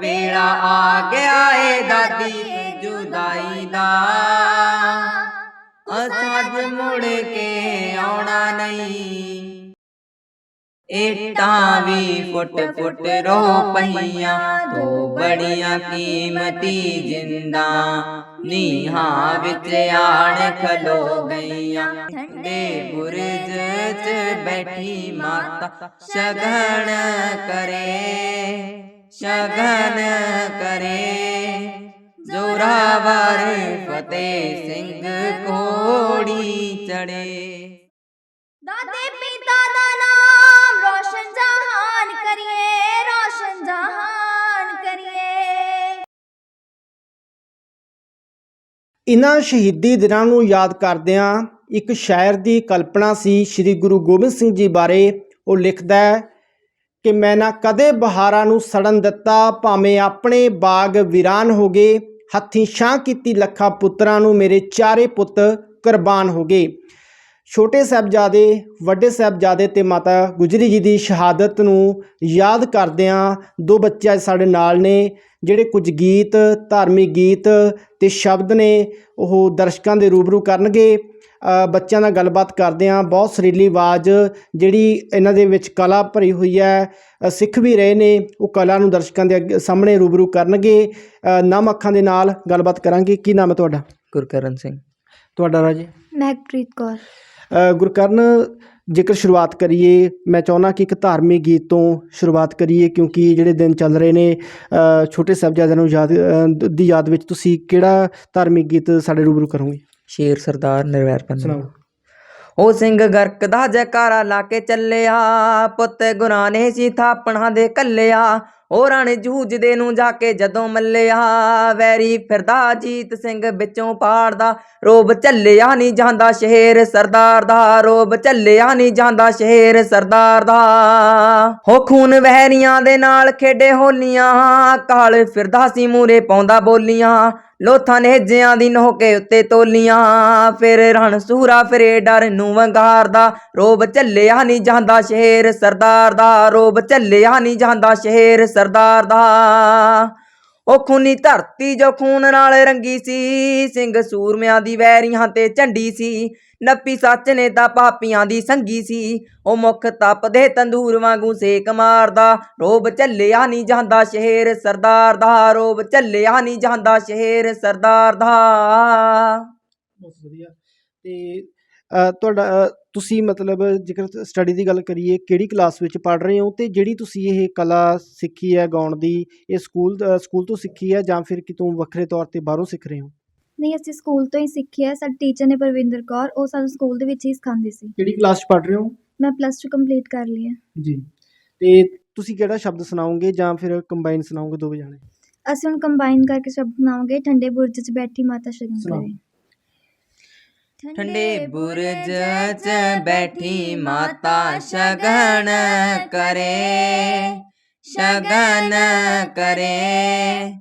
ਵੇਲਾ ਆ ਗਿਆ ਏ ਦਾਦੀ ਜੁਦਾਈ ਦਾ। ਅਸਾਜ ਮੁੜ ਕੇ ਆਉਣਾ ਨਹੀਂ। ਏਟਾਂ ਵੀ ਫੁੱਟ ਫੁੱਟ ਰੋ ਪਈਆਂ ਤੋ ਬੜੀਆਂ ਕੀਮਤੀ ਜਿੰਦਾ, ਨੀਹਾਂ ਵਿੱਚ ਆਣ ਖਲੋ ਗਈਆਂ। ਠੰਡੇ ਬੁਰਜ 'ਚ ਬੈਠੀ ਮਾਤਾ ਸ਼ਗਨ ਕਰੇ। ਸ਼ਗਨ ਕਰੇ। ਜ਼ੋਰਾਵਰ ਫਤਿਹ ਸਿੰਘ ਕੋੜੀ ਚੜੇ ਦਾਦੇ ਪਿਤਾ ਦਾ ਨਾਮ ਰੋਸ਼ਨ ਜਹਾਨ ਕਰੀਏ ਰੋਸ਼ਨ ਜਹਾਨ ਕਰੀਏ। ਇਨ੍ਹਾਂ ਸ਼ਹੀਦੀ ਦਿਨਾਂ ਨੂੰ ਯਾਦ ਕਰਦਿਆਂ ਇੱਕ ਸ਼ਾਇਰ ਦੀ ਕਲਪਨਾ ਸੀ ਸ੍ਰੀ ਗੁਰੂ ਗੋਬਿੰਦ ਸਿੰਘ ਜੀ ਬਾਰੇ। ਉਹ ਲਿਖਦਾ ਹੈ ਕਿ ਮੈਂ ਨਾ ਕਦੇ ਬਹਾਰਾਂ ਨੂੰ ਸੜਨ ਦਿੱਤਾ, ਭਾਵੇਂ ਆਪਣੇ ਬਾਗ ਵੀਰਾਨ ਹੋ ਗਏ, ਹੱਥੀਂ ਛਾਂ ਕੀਤੀ ਲੱਖਾਂ ਪੁੱਤਰਾਂ ਨੂੰ ਮੇਰੇ ਚਾਰੇ ਪੁੱਤ ਕੁਰਬਾਨ ਹੋ ਗਏ। ਛੋਟੇ ਸਾਹਿਬਜ਼ਾਦੇ, ਵੱਡੇ ਸਾਹਿਬਜ਼ਾਦੇ ਤੇ ਮਾਤਾ ਗੁਜਰੀ ਜੀ ਦੀ ਸ਼ਹਾਦਤ ਨੂੰ ਯਾਦ ਕਰਦਿਆਂ ਦੋ ਬੱਚੇ ਸਾਡੇ ਨਾਲ ਨੇ, ਜਿਹੜੇ ਕੁਝ ਗੀਤ, ਧਾਰਮਿਕ ਗੀਤ ਤੇ ਸ਼ਬਦ ਨੇ ਉਹ ਦਰਸ਼ਕਾਂ ਦੇ ਰੂਬਰੂ ਕਰਨਗੇ। ਬੱਚਿਆਂ ਨਾਲ ਗੱਲਬਾਤ ਕਰਦੇ ਹਾਂ। ਬਹੁਤ ਸੁਰੀਲੀ ਆਵਾਜ਼ ਜਿਹੜੀ ਇਹਨਾਂ ਦੇ ਵਿੱਚ ਕਲਾ ਭਰੀ ਹੋਈ ਹੈ। ਸਿੱਖ ਵੀ ਰਹੇ ਨੇ। ਉਹ ਕਲਾ ਨੂੰ ਦਰਸ਼ਕਾਂ ਦੇ ਅੱਗੇ- ਸਾਹਮਣੇ ਰੂਬਰੂ ਕਰਨਗੇ। ਨਮ ਅੱਖਾਂ ਦੇ ਨਾਲ ਗੱਲਬਾਤ ਕਰਾਂਗੇ। ਕੀ ਨਾਮ ਹੈ ਤੁਹਾਡਾ? ਗੁਰਕਰਨ ਸਿੰਘ। ਤੁਹਾਡਾ ਰਾਜੇ? ਮਹਿਕਪ੍ਰੀਤ ਕੌਰ। ਗੁਰਕਰਨ ਜੇਕਰ ਸ਼ੁਰੂਆਤ ਕਰੀਏ ਮੈਂ ਚਾਹੁੰਦਾ ਕਿ ਇੱਕ ਧਾਰਮਿਕ ਗੀਤ ਤੋਂ ਸ਼ੁਰੂਆਤ ਕਰੀਏ ਕਿਉਂਕਿ ਜਿਹੜੇ ਦਿਨ ਚੱਲ ਰਹੇ ਨੇ ਛੋਟੇ ਸਾਹਿਬਜ਼ਾਦਿਆਂ ਨੂੰ ਯਾਦ ਦੀ ਯਾਦ ਵਿੱਚ ਤੁਸੀਂ ਕਿਹੜਾ ਧਾਰਮਿਕ ਗੀਤ ਸਾਡੇ ਰੂਬਰੂ ਕਰੋਗੇ? ਸ਼ੇਰ ਸਰਦਾਰ ਨਿਰਵੈਰ ਪੰਨ। ਸੁਣਾਓ। ਉਹ ਸਿੰਘ ਗਰਕ ਦਾ ਜੈਕਾਰਾ ਲਾ ਕੇ ਚੱਲਿਆ ਪੁੱਤ ਗੁਰਾਂ ਨੇ ਸੀ ਥਾਪਣਾ ਦੇ ਕੱਲਿਆ ਉਹ ਰਣ ਜੂਝਦੇ ਨੂੰ ਜਾ ਕੇ ਜਦੋਂ ਮੱਲਿਆ ਵੈਰੀ ਫਿਰਦਾ ਜੀਤ ਸਿੰਘ ਵਿੱਚੋਂ ਪਾੜਦਾ ਰੋਬ ਝੱਲਿਆ ਨਹੀਂ ਜਾਂਦਾ ਸ਼ੇਰ ਸਰਦਾਰ ਦਾ ਰੋਬ ਝੱਲਿਆ ਨਹੀਂ ਜਾਂਦਾ ਸ਼ੇਰ ਸਰਦਾਰ ਦਾ। ਹੋ ਖੂਨ ਵਹਿਰੀਆਂ ਦੇ ਨਾਲ ਖੇਡੇ ਹੋਲੀਆਂ ਕਾਲ ਫਿਰਦਾ ਸੀ ਮੂਰੇ ਪਾਉਂਦਾ ਬੋਲੀਆਂ ਲੋਥਾਂ ਨੇਜਿਆਂ ਦੀ ਨੋਕੇ ਉੱਤੇ ਤੋਲੀਆਂ, ਫਿਰ ਰਣ ਸੂਰਾ, ਫਿਰੇ ਡਰ ਨੂੰ ਵੰਗਾਰਦਾ। ਰੋਬ ਝੱਲਿਆ ਨਹੀਂ ਜਾਂਦਾ ਸ਼ੇਰ ਸਰਦਾਰ ਦਾ, ਰੋਬ ਝੱਲਿਆ ਨਹੀਂ ਜਾਂਦਾ ਸ਼ੇਰ ਸਰਦਾਰ ਦਾ। ਉਹ ਖੂਨੀ ਧਰਤੀ ਜੋ ਖੂਨ ਨਾਲ ਰੰਗੀ ਸੀ ਸਿੰਘ ਸੂਰਮਿਆਂ ਦੀ ਵੈਰੀਆਂ ਤੇ ਝੰਡੀ ਸੀ ਨੱਪੀ ਸੱਚ ਨੇ ਤਾਂ ਪਾਪੀਆਂ ਦੀ ਸੰਗੀ ਸੀ ਉਹ ਮੁਖ ਤਪਦੇ ਤੰਦੂਰ ਵਾਂਗੂ ਸੇਕ ਮਾਰਦਾ ਰੋਬ ਝੱਲਿਆ ਨਹੀਂ ਜਾਂਦਾ ਸ਼ਹਿਰ ਸਰਦਾਰ ਦਾ ਰੋਬ ਝੱਲਿਆ ਨਹੀਂ ਜਾਂਦਾ ਸ਼ਹਿਰ ਸਰਦਾਰ ਦਾ। ਬਹੁਤ ਵਧੀਆ। ਤੇ ਅ, ਤੁਹਾਡਾ ਤੁਸੀਂ ਮਤਲਬ ਜੇਕਰ ਸਟੱਡੀ ਦੀ ਗੱਲ ਕਰੀਏ ਕਿਹੜੀ ਕਲਾਸ ਵਿੱਚ ਪੜ੍ਹ ਰਹੇ ਹੋ ਤੇ ਜਿਹੜੀ ਤੁਸੀਂ ਇਹ ਕਲਾ ਸਿੱਖੀ ਹੈ ਗਾਉਣ ਦੀ ਇਹ ਸਕੂਲ ਸਕੂਲ ਤੋਂ ਸਿੱਖੀ ਹੈ ਜਾਂ ਫਿਰ ਕਿਤੋਂ ਵੱਖਰੇ ਤੌਰ ਤੇ ਬਾਹਰੋਂ ਸਿੱਖ ਰਹੇ ਹੋ? ਨਹੀਂ ਅਸੀਂ ਸਕੂਲ ਤੋਂ ਹੀ ਸਿੱਖੀ ਹੈ। ਸਾਡੇ ਟੀਚਰ ਨੇ ਪਰਵਿੰਦਰ ਕੌਰ ਉਹ ਸਾਨੂੰ ਸਕੂਲ ਦੇ ਵਿੱਚ ਹੀ ਸਿਖਾਉਂਦੇ ਸੀ। ਕਿਹੜੀ ਕਲਾਸ 'ਚ ਪੜ੍ਹ ਰਹੇ ਹੋ? ਮੈਂ ਪਲੱਸ 2 ਕੰਪਲੀਟ ਕਰ ਲਈ ਹੈ। ਜੀ। ਤੇ ਤੁਸੀਂ ਕਿਹੜਾ ਸ਼ਬਦ ਸੁਣਾਓਗੇ ਜਾਂ ਫਿਰ ਕੰਬਾਈਨ ਸੁਣਾਓਗੇ ਦੋਵੇਂ ਜਾਣੇ? ਅਸੀਂ ਹੁਣ ਕੰਬਾਈਨ ਕਰਕੇ ਸ਼ਬਦ ਬਣਾਵਾਂਗੇ ਠੰਡੇ ਬੁਰਜ 'ਚ ਬੈਠੀ ਮਾਤਾ ਸ਼ਗਨ। ਕਰੇ। ਠੰਡੇ ਬੁਰਜ 'ਚ ਬੈਠੀ ਮਾਤਾ ਸ਼ਗਨ ਕਰੇ ਸ਼ਗਨ ਕਰੇ।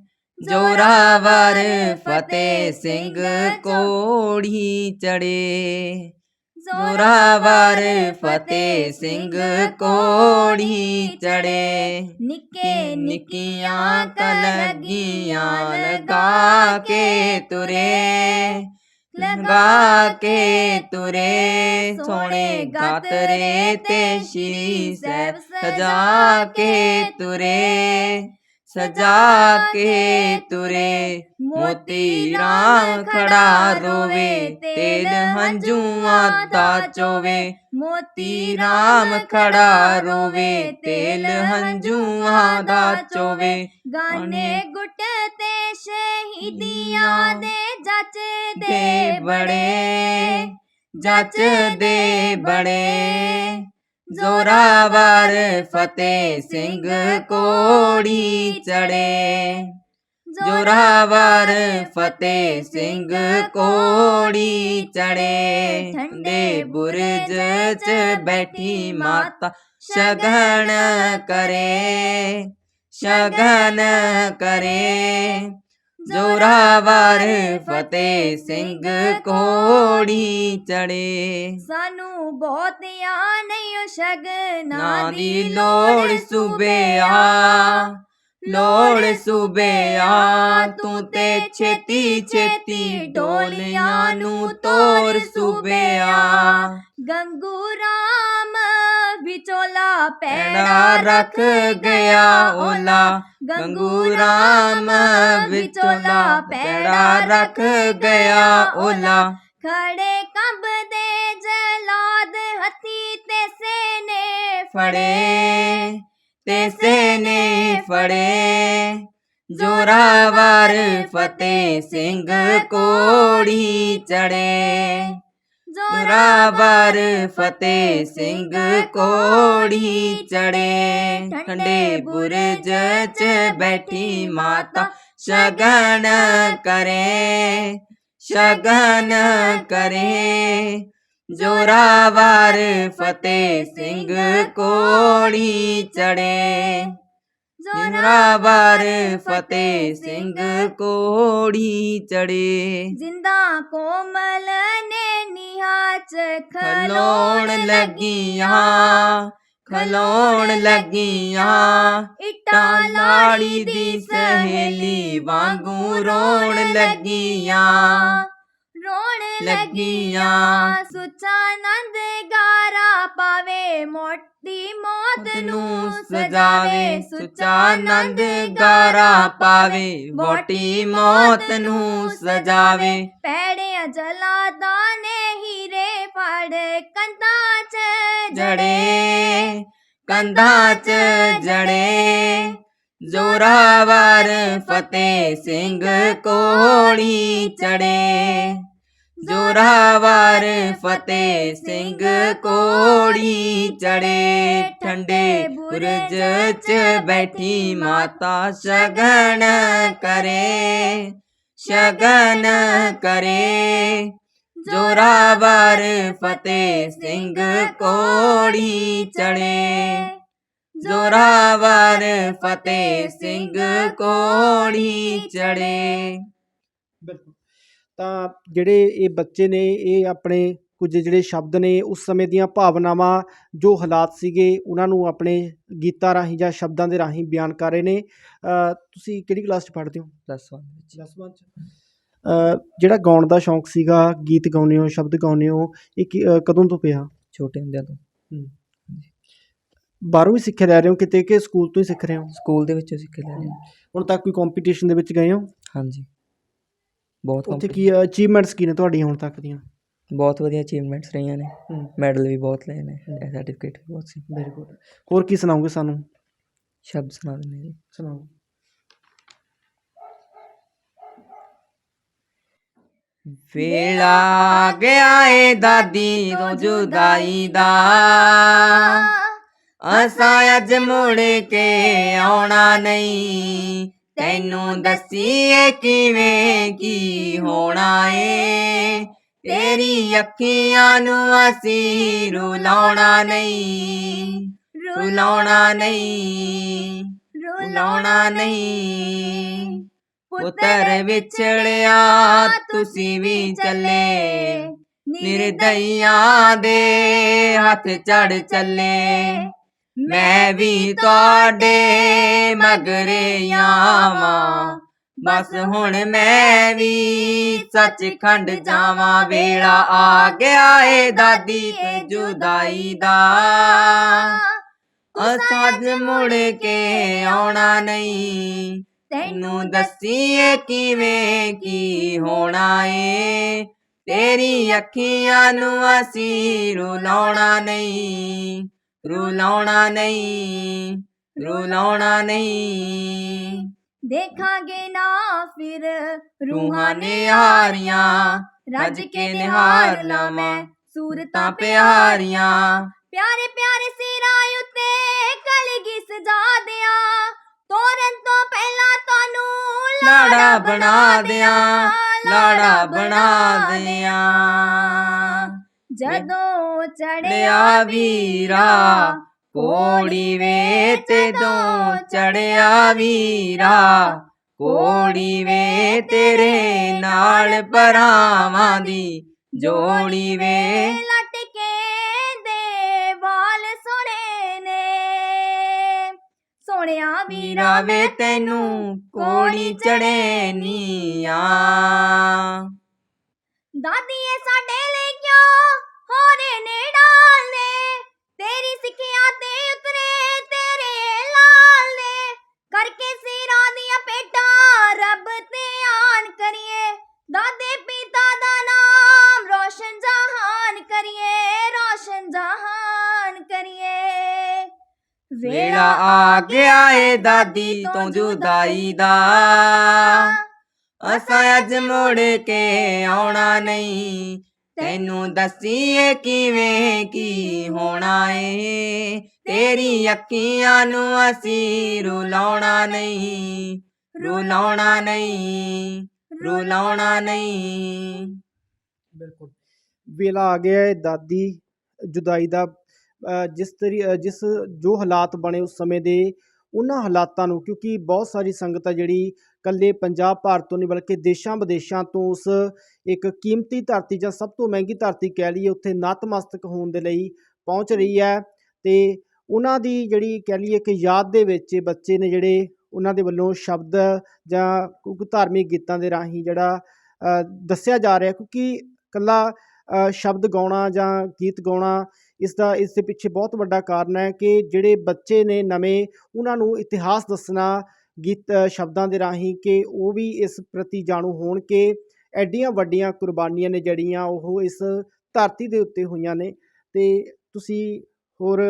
ਜੋਰਾਵਰ ਫਤਿਹ ਸਿੰਘ ਕੋੜੀ ਚੜੇ। ਜ਼ੋਰਾਵਰ ਫਤਿਹ ਸਿੰਘ ਕੋੜੀ ਚੜੇ। ਨਿੱਕੇ ਨਿੱਕੀਆਂ ਕਲਗੀਆਂ ਲਗਾ ਕੇ ਤੁਰੇ। ਲਗਾ ਕੇ ਤੁਰੇ ਸੋਹਣੇ ਗਾਤਰੇ ਤੇ ਸ਼੍ਰੀ ਸਾਹਿਬ ਸਜਾ ਕੇ ਤੁਰੇ। ਸਜਾ ਕੇ ਤੁਰੇ, ਮੋਤੀ ਰਾਮ ਖੜਾ ਰੋਵੇ, ਤੇਲ ਹੰਝੂਆਂ ਦਾ ਚੋਵੇ, ਮੋਤੀ ਰਾਮ ਖੜਾ ਰੋਵੇ, ਤੇਲ ਹੰਝੂਆਂ ਦਾ ਚੋਵੇ, ਗਾਨੇ ਗੁੱਟ ਤੇ ਸ਼ਹੀਦੀਆਂ ਦੇ ਜੱਜ ਦੇ ਦੇ ਬੜੇ ਜੱਜ ਦੇ ਬੜੇ। ਜ਼ੋਰਾਵਰ ਫਤਿਹ ਸਿੰਘ ਕੋੜੀ ਚੜੇ ਜੋਰਾਵਰ ਫਤਿਹ ਸਿੰਘ ਕੋੜੀ ਚੜੇ ਠੰਡੇ ਬੁਰਜ 'ਚ ਬੈਠੀ ਮਾਤਾ ਸ਼ਗਨ ਕਰੇ ਸ਼ਗਨ ਕਰੇ। ਜ਼ੋਰਾਵਰ ਫਤਿਹ ਸਿੰਘ ਕੋੜੀ ਚੜੇ। ਸਾਨੂੰ ਬਹੁਤਿਆਂ ਨਹੀਂ ਸ਼ਗਨਾਂ ਦੀ ਲੋੜ ਸੂਬਿਆ। ਲੋੜ ਸੂਬਿਆ ਤੂੰ ਤੇ ਛੇਤੀ ਛੇਤੀ ਡੋਲੀਆਂ ਨੂੰ ਤੋਰ ਸੂਬਿਆ। ਗੰਗੂ ਰਾਮ ਵਿਚੋਲਾ ਪੈੜਾ ਰੱਖ ਗਿਆ ਓਲਾ। ਗੰਗੂ ਰਾਮ ਵਿਚੋਲਾ ਪੈੜਾ ਰੱਖ ਗਿਆ ਓਲਾ। ਖੜੇ ਕੰਬਦੇ ਜਲਾਦ ਹੱਥੀ ਤੇ ਸੇਨੇ ਫੜੇ। ਤੇ ਸੇਨੇ ਫੜੇ। ਜੋਰਾਵਰ ਫਤਿਹ ਸਿੰਘ ਕੋੜੀ ਚੜੇ। ਜੋਰਾਵਰ ਫਤਿਹ ਸਿੰਘ ਕੋੜੀ ਚੜੇ। ਠੰਡੇ ਬੁਰਜ ਚ ਬੈਠੀ ਮਾਤਾ ਸ਼ਗਨ ਕਰੇ। ਸ਼ਗਨ ਕਰੇ। ਜੋਰਾਵਰ ਫਤਿਹ ਸਿੰਘ ਕੋੜੀ ਚੜੇ। ਜੋਰਾਵਰ ਫਤਿਹ ਸਿੰਘ ਕੋੜੀ ਚੜੇ ਜਿੰਦਾ ਕੋਮਲ ਨੇ ਨਿਹਾਚ ਖਲੋਣ ਲੱਗੀਆਂ ਖਲੋਣ ਲੱਗੀਆਂ। ਇਟਾਂ ਲਾੜੀ ਦੀ ਸਹੇਲੀ ਵਾਂਗੂ ਰੋਣ ਲੱਗੀਆਂ। ਰੋਣ ਲੱਗੀਆਂ। ਲੱਗੀਆਂ। ਸੁੱਚਾ ਨੰਦ ਗਾਰਾ ਪਾਵੇ ਮੋਟੀ ਮੌਤ ਨੂੰ ਸਜਾਵੇ ਸੁੱਚਾ ਨੰਦ ਗਾਰਾ ਪਾਵੇ ਵੋਟੀ ਮੌਤ ਨੂੰ ਸਜਾਵੇ। ਪੈੜਿਆਂ ਜਲਾਦਾ ਨੇ ਹੀਰੇ ਫੜ ਕੰਧਾਂ 'ਚ ਜੜੇ ਕੰਧਾਂ 'ਚ ਜੜੇ। ਜ਼ੋਰਾਵਰ ਫਤਿਹ ਸਿੰਘ ਕੋੜੀ ਚੜੇ। ਜ਼ੋਰਾਵਰ ਫਤਿਹ ਸਿੰਘ ਕੋੜੀ ਚੜੇ ਠੰਡੇ ਬੁਰਜ 'ਚ ਬੈਠੀ ਮਾਤਾ ਸ਼ਗਨ ਕਰੇ ਸ਼ਗਨ ਕਰੇ। ਜੋਰਾਵਰ ਫਤਿਹ ਸਿੰਘ ਕੋੜੀ ਚੜੇ। ਜੋਰਾਵਰ ਫਤਿਹ ਸਿੰਘ ਕੋੜੀ ਚੜੇ। ਤਾਂ ਜਿਹੜੇ ਇਹ ਬੱਚੇ ਨੇ ਇਹ ਆਪਣੇ ਕੁਝ ਜਿਹੜੇ ਸ਼ਬਦ ਨੇ ਉਸ ਸਮੇਂ ਦੀਆਂ ਭਾਵਨਾਵਾਂ ਜੋ ਹਾਲਾਤ ਸੀਗੇ ਉਹਨਾਂ ਨੂੰ ਆਪਣੇ ਗੀਤਾਂ ਰਾਹੀਂ ਜਾਂ ਸ਼ਬਦਾਂ ਦੇ ਰਾਹੀਂ ਬਿਆਨ ਕਰ ਰਹੇ ਨੇ। ਤੁਸੀਂ ਕਿਹੜੀ ਕਲਾਸ 'ਚ ਪੜ੍ਹਦੇ ਹੋ? ਦਸਵਾਂ ਵਿੱਚ। 10ਵਾਂ 'ਚ। ਜਿਹੜਾ ਗਾਉਣ ਦਾ ਸ਼ੌਂਕ ਸੀਗਾ ਗੀਤ ਗਾਉਂਦੇ ਹੋ ਸ਼ਬਦ ਗਾਉਂਦੇ ਹੋ ਇਹ ਕਦੋਂ ਤੋਂ ਪਿਆ? ਛੋਟੇ ਹੁੰਦਿਆਂ ਤੋਂ। ਬਾਹਰੋਂ ਵੀ ਸਿੱਖਿਆ ਲੈ ਰਹੇ ਹੋ ਕਿਤੇ ਕਿ ਸਕੂਲ ਤੋਂ ਹੀ ਸਿੱਖ ਰਹੇ ਹੋ? ਸਕੂਲ ਦੇ ਵਿੱਚੋਂ ਸਿੱਖ ਲਿਆ ਜੀ। ਹੁਣ ਤੱਕ ਕੋਈ ਕੰਪੀਟੀਸ਼ਨ ਦੇ ਵਿੱਚ ਗਏ ਹੋ? ਹਾਂਜੀ। ਬਹੁਤ ਉੱਥੇ ਕੀ ਅਚੀਵਮੈਂਟਸ ਕੀ ਨੇ ਤੁਹਾਡੀਆਂ ਹੁਣ ਤੱਕ ਦੀਆਂ? ਬਹੁਤ ਵਧੀਆ ਅਚੀਵਮੈਂਟਸ ਰਹੀਆਂ ਨੇ। ਮੈਡਲ ਵੀ ਬਹੁਤ ਲਏ ਨੇ ਸਰਟੀਫਿਕੇਟ ਵੀ ਬਹੁਤ ਸੀ। ਵੈਰੀ ਗੁੱਡ ਹੋਰ ਕੀ ਸੁਣਾਓਗੇ ਸਾਨੂੰ? ਸ਼ਬਦ ਸੁਣਾ ਦਿੰਦੇ ਜੀ। ਸੁਣਾਓ। ਵੇਲਾ ਗਿਆ ਏ ਦਾਦੀ ਤੋਂ ਜੁਦਾਈ ਦਾ। ਅਸਾਂ ਅੱਜ ਮੁੜ ਕੇ ਆਉਣਾ ਨਹੀਂ। ਤੈਨੂੰ ਦੱਸੀਏ ਕਿਵੇਂ ਕੀ ਹੋਣਾ ਏ? ਤੇਰੀ ਅੱਖੀਆਂ ਨੂੰ ਅਸੀਂ ਰੁਲਾਉਣਾ ਨਹੀਂ। ਰੁਲਾਉਣਾ ਨਹੀਂ। ਰੁਲਾਉਣਾ ਨਹੀਂ। ਪੁੱਤਰ ਵਿਛੜਿਆ, ਤੁਸੀਂ ਵੀ ਚੱਲੇ। ਨਿਰਦਈਆਂ ਦੇ ਹੱਥ ਚੜ ਚੱਲੇ। ਮੈਂ ਵੀ ਤੁਹਾਡੇ ਮਗਰੇ ਆਵਾਂ। ਬਸ ਹੁਣ ਮੈਂ ਵੀ ਸੱਚਖੰਡ ਜਾਵਾਂ। ਵੇਲਾ ਆ ਗਿਆ ਏ ਦਾਦੀ ਤੇ ਜੁਦਾਈ ਦਾ। ਅਸਾਜ ਮੁੜ ਕੇ ਆਉਣਾ ਨਹੀਂ। ਤੈਨੂੰ ਦੱਸੀਏ ਕਿਵੇਂ ਕੀ ਹੋਣਾ ਏ। ਤੇਰੀ ਅੱਖੀਆਂ ਨੂੰ ਅਸੀਂ ਰੁਲਾਉਣਾ ਨਹੀਂ। ਰੁਲਾਉਣਾ ਨਹੀਂ ਰੁਲਾਉਣਾ ਨਹੀਂ। ਦੇਖਾਂਗੇ ਨਾ ਫਿਰ ਰੂਹਾਂ ਨਿਹਾਰੀਆਂ ਰੱਜ ਕੇ ਨਿਹਾਰ ਲਾ ਮੈਂ ਸੂਰਤਾਂ ਪਿਆਰੀਆਂ। ਪਿਆਰੇ ਪਿਆਰੇ ਸਿਰਾਂ ਉੱਤੇ ਕਲਗੀ ਸਜਾ ਦਿਆਂ? ਤੋਰਨ ਤੋਂ ਪਹਿਲਾਂ ਤੁਹਾਨੂੰ ਲਾੜਾ ਬਣਾ ਦਿਆਂ ਲਾੜਾ ਬਣਾ ਦਿਆਂ। ਜਦੋਂ ਚੜਿਆ ਵੀਰਾ ਕੋੜੀ ਵੇ ਤੇ ਦੋ ਚੜਿਆ ਵੀਰਾ ਕੋੜੀ ਵੇ ਤੇਰੇ ਨਾਲ ਪਰਾਵਾਂ ਦੀ ਜੋੜੀ ਵੇ ਲਟਕੇ ਦੇ ਵਾਲ ਸੋਹਣੇ ਨੇ। ਸੋਹਣਿਆ ਵੀਰਾ ਵੇ ਤੈਨੂੰ ਕੋਣੀ ਚੜੇ ਨੀਆਂ ਦਾਦੀਏ ਸਾਡੇ ਲਈ ਕਿਉਂ ਹੋਰੇ ਨੇ। ਡਾਲੇ ਤੇਰੀ ਸਿੱਖਿਆ ਤੇ ਉਤਰੇ ਤੇਰੇ ਲਾਲ ਨੇ। ਕਰਕੇ ਸਿਰਾਂ ਦੀਆਂ ਪੇਟਾਂ ਰੱਬ ਤੇ ਆਣ ਕਰੀਏ। ਦਾਦੇ ਪਿਤਾ ਦਾ ਨਾਮ ਰੋਸ਼ਨ ਜਹਾਨ ਕਰੀਏ ਰੋਸ਼ਨ ਜਹਾਨ ਕਰੀਏ। ਵੇਲਾ ਆ ਗਿਆ ਏ ਦਾਦੀ ਤੋਂ ਜੁਦਾਈ ਦਾ। ਅਸਾਂ ਅੱਜ ਮੁੜ ਕੇ ਆਉਣਾ ਨਹੀਂ। ਤੈਨੂੰ ਦੱਸੀਏ ਕਿਵੇਂ ਕੀ ਹੋਣਾ ਏ? ਤੇਰੀ ਅੱਖੀਆਂ ਨੂੰ ਅਸੀਂ ਰੁਲਾਉਣਾ ਨਹੀਂ ਰੁਲਾਉਣਾ ਨਹੀਂ ਰੁਲਾਉਣਾ ਨਹੀਂ। ਬਿਲਕੁਲ। ਵੇਲਾ ਆ ਗਿਆ ਹੈ ਦਾਦੀ ਜੁਦਾਈ ਦਾ। ਅ, ਜਿਸ ਤਰੀ ਅ, ਜਿਸ ਜੋ ਹਾਲਾਤ ਬਣੇ ਉਸ ਸਮੇਂ ਦੇ ਉਹਨਾਂ ਹਾਲਾਤਾਂ ਨੂੰ ਕਿਉਂਕਿ ਬਹੁਤ ਸਾਰੀ ਸੰਗਤ ਆ ਜਿਹੜੀ ਕੱਲੇ ਪੰਜਾਬ ਭਾਰਤ ਤੋਂ ਨਹੀਂ ਬਲਕਿ ਦੇਸ਼ਾਂ ਵਿਦੇਸ਼ਾਂ ਤੋਂ ਉਸ ਇੱਕ ਕੀਮਤੀ ਧਰਤੀ ਜਾਂ ਸਭ ਤੋਂ ਮਹਿੰਗੀ ਧਰਤੀ ਕਹਿ ਲਈਏ, ਉੱਥੇ ਨਤਮਸਤਕ ਹੋਣ ਦੇ ਲਈ ਪਹੁੰਚ ਰਹੀ ਹੈ ਤੇ ਉਹਨਾਂ ਦੀ ਜਿਹੜੀ ਕਹਿ ਲਈਏ ਇੱਕ ਯਾਦ ਦੇ ਵਿੱਚ ਬੱਚੇ ਨੇ ਜਿਹੜੇ ਉਹਨਾਂ ਦੇ ਵੱਲੋਂ ਸ਼ਬਦ ਜਾਂ ਕੁਝ ਧਾਰਮਿਕ ਗੀਤਾਂ ਦੇ ਰਾਹੀਂ ਜਿਹੜਾ ਦੱਸਿਆ ਜਾ ਰਿਹਾ ਕਿਉਂਕਿ ਇਕੱਲਾ ਸ਼ਬਦ ਗਾਉਣਾ ਜਾਂ ਗੀਤ ਗਾਉਣਾ ਇਸ ਦਾ ਇਸ ਦੇ ਪਿੱਛੇ ਬਹੁਤ ਵੱਡਾ ਕਾਰਨ ਹੈ ਕਿ ਜਿਹੜੇ ਬੱਚੇ ਨੇ ਨਵੇਂ, ਉਹਨਾਂ ਨੂੰ ਇਤਿਹਾਸ ਦੱਸਣਾ ਗੀਤ, ਸ਼ਬਦਾਂ ਦੇ ਰਾਹੀਂ ਕਿ ਉਹ ਵੀ ਇਸ ਪ੍ਰਤੀ ਜਾਣੂ ਹੋਣ ਕਿ ਐਡੀਆਂ ਵੱਡੀਆਂ ਕੁਰਬਾਨੀਆਂ ਨੇ ਜਿਹੜੀਆਂ ਉਹ ਇਸ ਧਰਤੀ ਦੇ ਉੱਤੇ ਹੋਈਆਂ ਨੇ। ਤੇ ਤੁਸੀਂ ਹੋਰ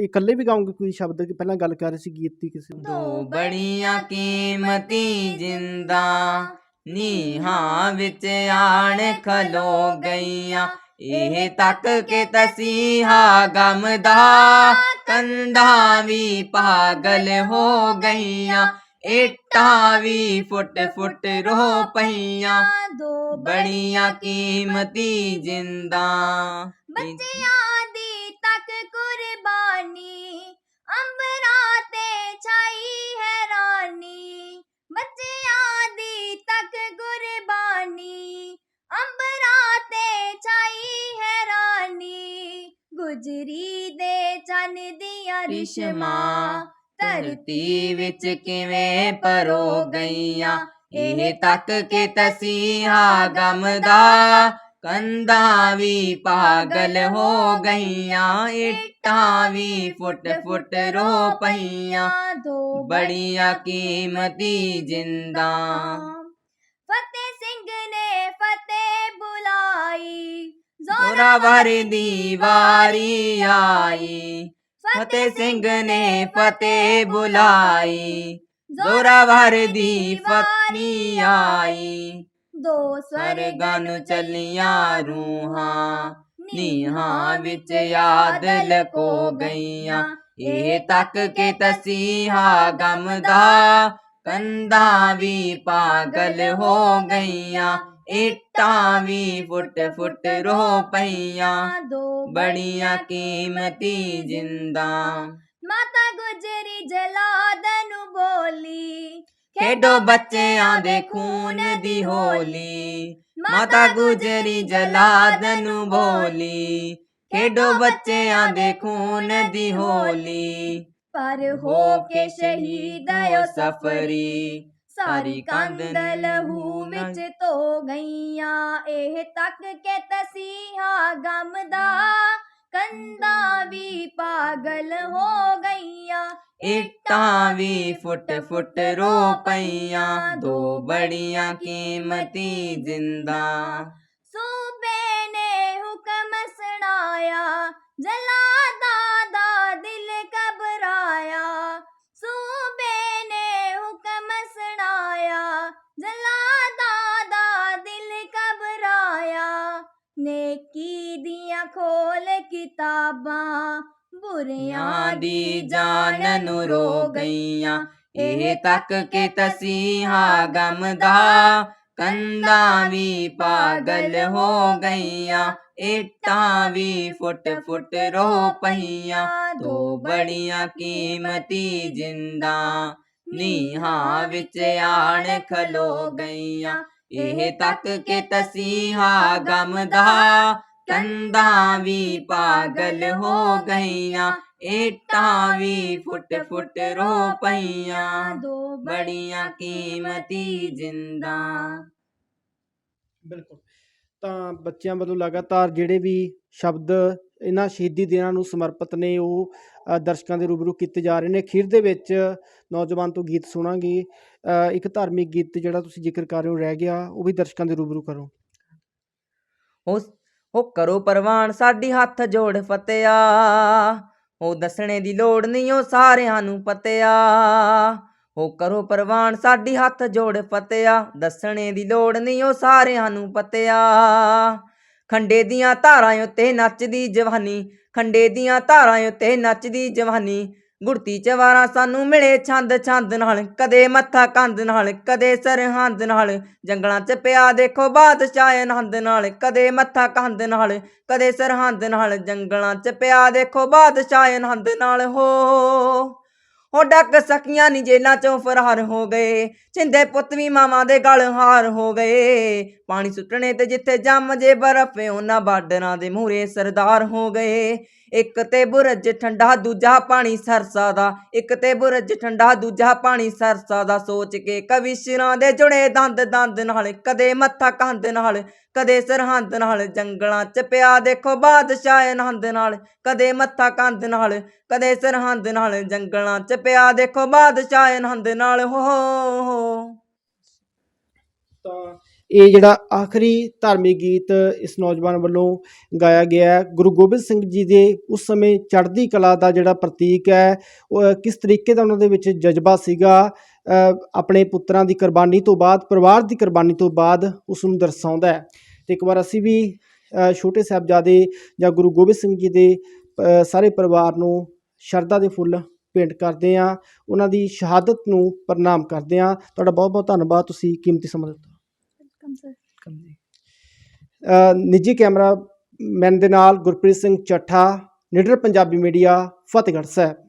ਇਕੱਲੇ ਵੀ ਗਾਉਂਗੇ ਕੋਈ ਸ਼ਬਦ? ਕਿ ਪਹਿਲਾਂ ਗੱਲ ਕਰ ਰਹੇ ਸੀ ਗੀਤ ਦੀ ਕਿਸੇ ਦੋ ਬੜੀਆਂ ਕੀਮਤੀ ਜਿੰਦਾ ਨੀਹਾਂ ਵਿੱਚ ਆਣ ਖਲੋ ਗਈਆਂ। ਇਹ ਤੱਕ ਕੇ ਤਸੀਹਾ ਗਮ ਦਾ ਕੰਧਾਂ ਵੀ ਪਾਗਲ ਹੋ ਗਈਆਂ। ਇੱਟਾਂ ਵੀ ਫੁੱਟ ਫੁੱਟ ਰੋ ਪਈਆਂ। ਦੋ ਬੜੀਆਂ ਕੀਮਤੀ ਜਿੰਦਾ। ਬੱਚਿਆਂ ਦੀ ਤੱਕ ਕੁਰਬਾਨੀ ਅੰਬਰਾਂ ਤੇ ਛਾਈ ਹੈਰਾਨੀ। ਬੱਚਿਆਂ ਦੀ ਤੱਕ ਕੁਰਬਾਨੀ ਅੰਬਰਾਂ ਤੇ ਛਾਈ ਹੈਰਾਨੀ। ਗੁਜਰੀ ਦੇ ਚੰਨ ਦੀਆਂ ਰਿਸ਼ਮਾਂ ਧਰਤੀ ਵਿੱਚ ਕਿਵੇਂ ਪਰੋ ਗਈਆਂ? ਇਹ ਤੱਕ ਕੇ ਤਸੀਹਾ ਗਮ ਦਾ ਕੰਧਾਂ ਵੀ ਪਾਗਲ ਹੋ ਗਈਆਂ ਇੱਟਾਂ ਵੀ ਫੁੱਟ ਫੁੱਟ ਰੋ ਪਈਆਂ। ਦੋ ਬੜੀਆਂ ਕੀਮਤੀ ਜਿੰਦਾ। ਫਤਿਹ ਸਿੰਘ ਨੇ ਫਤਿਹ ਬੁਲਾਈ ਜ਼ੋਰਾਵਰ ਦੀ ਵਾਰੀ ਆਈ। ਫਤਿਹ ਸਿੰਘ ਨੇ ਫਤਿਹ ਬੁਲਾਈ। ਜ਼ੋਰਾਵਰ ਦੀ ਫਤਨੀ ਆਈ। ਦੋ ਸਰਗਾਂ ਨੂੰ ਚੱਲੀਆਂ ਰੂਹਾਂ, ਨੀਹਾਂ ਵਿੱਚ ਯਾਦ ਲਕੋ ਗਈਆਂ। ਇਹ ਤੱਕ ਕੇ ਤਸੀਹਾ ਗਮ ਦਾ ਕੰਧਾਂ ਵੀ ਪਾਗਲ ਹੋ ਗਈਆਂ। ਇੱਟਾਂ ਵੀ ਫੁੱਟ ਫੁੱਟ ਰੋ ਪਈਆਂ। ਦੋ ਬੜੀਆਂ ਕੀਮਤੀ ਜਿੰਦਾ। ਮਾਤਾ ਗੁਜਰੀ ਜਲਾਦ ਨੂੰ ਬੋਲੀ ਖੇਡੋ ਬੱਚਿਆਂ ਦੇ ਖੂਨ ਦੀ ਹੋਲੀ। ਮਾਤਾ ਗੁਜਰੀ ਜਲਾਦ ਨੂੰ ਬੋਲੀ ਖੇਡੋ ਬੱਚਿਆਂ ਦੇ ਖੂਨ ਦੀ ਹੋਲੀ। ਪਰ ਹੋ ਕੇ ਸ਼ਹੀਦ ਆਇਓ ਸਫਰੀ। ਸਾਰੀ ਕੰਧ ਲਹੂ ਵਿੱਚ ਧੋ ਗਈਆਂ। ਇਹ ਤੱਕ ਕੇ ਤਸੀਹਾ ਗਮ ਦਾ ਕੰਧਾਂ ਵੀ ਪਾਗਲ ਹੋ ਗਈਆਂ। ਇੱਟਾਂ ਵੀ ਫੁੱਟ ਫੁੱਟ ਰੋ ਪਈਆਂ। ਦੋ ਬੜੀਆਂ ਕੀਮਤੀ ਜਿੰਦਾ। ਸੂਬੇ ਨੇ ਹੁਕਮ ਸੁਣਾਇਆ। ਜਲਾਦਾਂ ਦਾ ਨੇਕੀ ਦੀਆਂ ਖੋਲ ਕਿਤਾਬਾਂ? ਬੁਰਿਆਂ ਦੀ ਜਾਨ ਨੂੰ ਰੋ ਗਈਆਂ। ਇਹ ਤੱਕ ਕੇ ਤਸੀਹਾ ਗਮ ਦਾ ਕੰਧਾਂ ਵੀ ਪਾਗਲ ਹੋ ਗਈਆਂ। ਇੱਟਾਂ ਵੀ ਫੁੱਟ ਫੁੱਟ ਰੋ ਪਈਆਂ। ਦੋ ਬੜੀਆਂ ਕੀਮਤੀ ਜਿੰਦਾ। ਨੀਹਾਂ ਵਿੱਚ ਆਣ ਖਲੋ ਗਈਆਂ। ਇਹ ਤੱਕ ਕੇ ਤਸੀਹਾ ਗਮ ਦਾ ਕੰਧਾਂ ਵੀ ਪਾਗਲ ਹੋ ਗਈਆਂ ਏਟਾਂ ਵੀ ਫੁੱਟ ਫੁੱਟ ਰੋ ਪਈਆਂ। ਦੋ ਬੜੀਆਂ ਕੀਮਤੀ ਜਿੰਦਾਂ। ਬਿਲਕੁਲ। ਤਾਂ ਬੱਚਿਆਂ ਵੱਲੋਂ ਲਗਾਤਾਰ ਜਿਹੜੇ ਵੀ ਸ਼ਬਦ ਇਹਨਾਂ ਸ਼ਹੀਦੀ ਦਿਨਾਂ ਨੂੰ ਸਮਰਪਿਤ ਨੇ, ਉਹ ਦਰਸ਼ਕਾਂ ਦੇ ਰੂਬਰੂ ਕੀਤੇ ਜਾ ਰਹੇ ਨੇ। ਅਖੀਰ ਦੇ ਵਿੱਚ ਨੌਜਵਾਨ ਤੋਂ ਗੀਤ ਸੁਣਾਂਗੇ। ਇੱਕ ਧਾਰਮਿਕ ਗੀਤ ਜਿਹੜਾ ਤੁਸੀਂ ਜ਼ਿਕਰ ਕਰ ਰਹੇ ਹੋ, ਰਹਿ ਗਿਆ, ਉਹ ਵੀ ਦਰਸ਼ਕਾਂ ਦੇ ਰੂਬਰੂ ਕਰੋ। ਉਹ ਉਹ ਕਰੋ ਪ੍ਰਵਾਨ ਸਾਡੀ ਹੱਥ ਜੋੜ ਫਤਿਆ। ਉਹ ਦੱਸਣੇ ਦੀ ਲੋੜ ਨਹੀਂ, ਉਹ ਸਾਰਿਆਂ ਨੂੰ ਪਤਿਆ। ਉਹ ਕਰੋ ਪ੍ਰਵਾਨ ਸਾਡੀ ਹੱਥ ਜੋੜ ਫਤਿਆ। ਦੱਸਣੇ ਦੀ ਲੋੜ ਨਹੀਂ, ਉਹ ਸਾਰਿਆਂ ਨੂੰ ਪਤਿਆ। ਖੰਡੇ ਦੀਆਂ ਧਾਰਾਂ ਉੱਤੇ ਨੱਚਦੀ ਜਵਾਨੀ, ਖੰਡੇ ਦੀਆਂ ਧਾਰਾਂ ਉੱਤੇ ਨੱਚਦੀ ਜਵਾਨੀ। ਗੁੜਤੀ ਚਵਾਰਾ ਸਾਨੂੰ ਮਿਲੇ ਛੰਦ ਛੰਦ ਨਾਲ, ਕਦੇ ਮੱਥਾ ਕੰਧ ਨਾਲ, ਕਦੇ ਸਰਹੰਦ ਨਾਲ। ਜੰਗਲਾਂ 'ਚ ਪਿਆ ਦੇਖੋ ਬਾਦਸ਼ਾਹ ਆਨੰਦ ਨਾਲ, ਕਦੇ ਮੱਥਾ ਕੰਧ ਨਾਲ, ਕਦੇ ਸਰਹੰਦ ਨਾਲ। ਜੰਗਲਾਂ 'ਚ ਪਿਆ ਦੇਖੋ ਬਾਦਸ਼ਾਹ ਆਨੰਦ ਨਾਲ ਹੋ ਹੋ ਡੱਕ ਸਕੀਆਂ ਨੀ ਜੇਲਾਂ 'ਚੋਂ ਫਰਾਰ ਹੋ ਗਏ। ਚਿੰਦੇ ਪੁੱਤ ਵੀ ਮਾਵਾਂ ਦੇ ਗਲ ਹਾਰ ਹੋ ਗਏ ਪਾਣੀ ਸੁੱਟਣੇ ਤੇ ਜਿੱਥੇ ਜੰਮ ਜੇ ਬਰਫ਼, ਉਹਨਾਂ ਬਾਰਡਰਾਂ ਦੇ ਮੂਹਰੇ ਸਰਦਾਰ ਹੋ ਗਏ ਇੱਕ ਤੇ ਬੁਰਜ ਠੰਡਾ, ਦੂਜਾ ਪਾਣੀ ਸਰਸਾ ਦਾ। ਇੱਕ ਤੇ ਬੁਰਜ ਠੰਡਾ, ਦੂਜਾ ਪਾਣੀ ਸਰਸਾ ਦਾ। ਸੋਚ ਕੇ ਕਵਿਸ਼ਰਾਂ ਦੇ ਜੁੜੇ ਦੰਦ ਦੰਦ ਨਾਲ, ਕਦੇ ਮੱਥਾ ਕੰਧ ਨਾਲ, ਕਦੇ ਸਰਹੰਦ ਨਾਲ। ਜੰਗਲਾਂ 'ਚ ਪਿਆ ਦੇਖੋ ਬਾਦਸ਼ਾਹ ਆਨੰਦ ਨਾਲ, ਕਦੇ ਮੱਥਾ ਕੰਧ ਨਾਲ, ਕਦੇ ਸਰਹੰਦ ਨਾਲ। ਜੰਗਲਾਂ 'ਚ ਪਿਆ ਦੇਖੋ ਬਾਦਸ਼ਾਹ ਆਨੰਦ ਨਾਲ ਹੋ ਤਾਂ ਇਹ ਜਿਹੜਾ ਆਖਰੀ ਧਾਰਮਿਕ ਗੀਤ ਇਸ ਨੌਜਵਾਨ ਵੱਲੋਂ ਗਾਇਆ ਗਿਆ ਹੈ, ਗੁਰੂ ਗੋਬਿੰਦ ਸਿੰਘ ਜੀ ਦੇ ਉਸ ਸਮੇਂ ਚੜ੍ਹਦੀ ਕਲਾ ਦਾ ਜਿਹੜਾ ਪ੍ਰਤੀਕ ਹੈ, ਉਹ ਕਿਸ ਤਰੀਕੇ ਦਾ ਉਹਨਾਂ ਦੇ ਵਿੱਚ ਜਜ਼ਬਾ ਸੀਗਾ? ਆਪਣੇ ਪੁੱਤਰਾਂ ਦੀ ਕੁਰਬਾਨੀ ਤੋਂ ਬਾਅਦ, ਪਰਿਵਾਰ ਦੀ ਕੁਰਬਾਨੀ ਤੋਂ ਬਾਅਦ ਉਸ ਨੂੰ ਦਰਸਾਉਂਦਾ ਹੈ। ਤੇ ਇੱਕ ਵਾਰ ਅਸੀਂ ਵੀ ਛੋਟੇ ਸਾਹਿਬਜ਼ਾਦੇ ਜਾਂ ਗੁਰੂ ਗੋਬਿੰਦ ਸਿੰਘ ਜੀ ਦੇ ਸਾਰੇ ਪਰਿਵਾਰ ਨੂੰ ਸ਼ਰਧਾ ਦੇ ਫੁੱਲ ਭੇਂਟ ਕਰਦੇ ਹਾਂ ਉਹਨਾਂ ਦੀ ਸ਼ਹਾਦਤ ਨੂੰ ਪ੍ਰਣਾਮ ਕਰਦੇ ਹਾਂ। ਤੁਹਾਡਾ ਬਹੁਤ ਬਹੁਤ ਧੰਨਵਾਦ ਤੁਸੀਂ ਕੀਮਤੀ ਸਮਾਂ ਦਿੱਤਾ। ਅ, ਨਿੱਜੀ ਕੈਮਰਾ ਮੈਨ ਦੇ ਨਾਲ ਗੁਰਪ੍ਰੀਤ ਸਿੰਘ ਚੱਠਾ ਨਿਡਰ ਪੰਜਾਬੀ ਮੀਡੀਆ ਫਤਿਹਗੜ੍ਹ ਸਾਹਿਬ।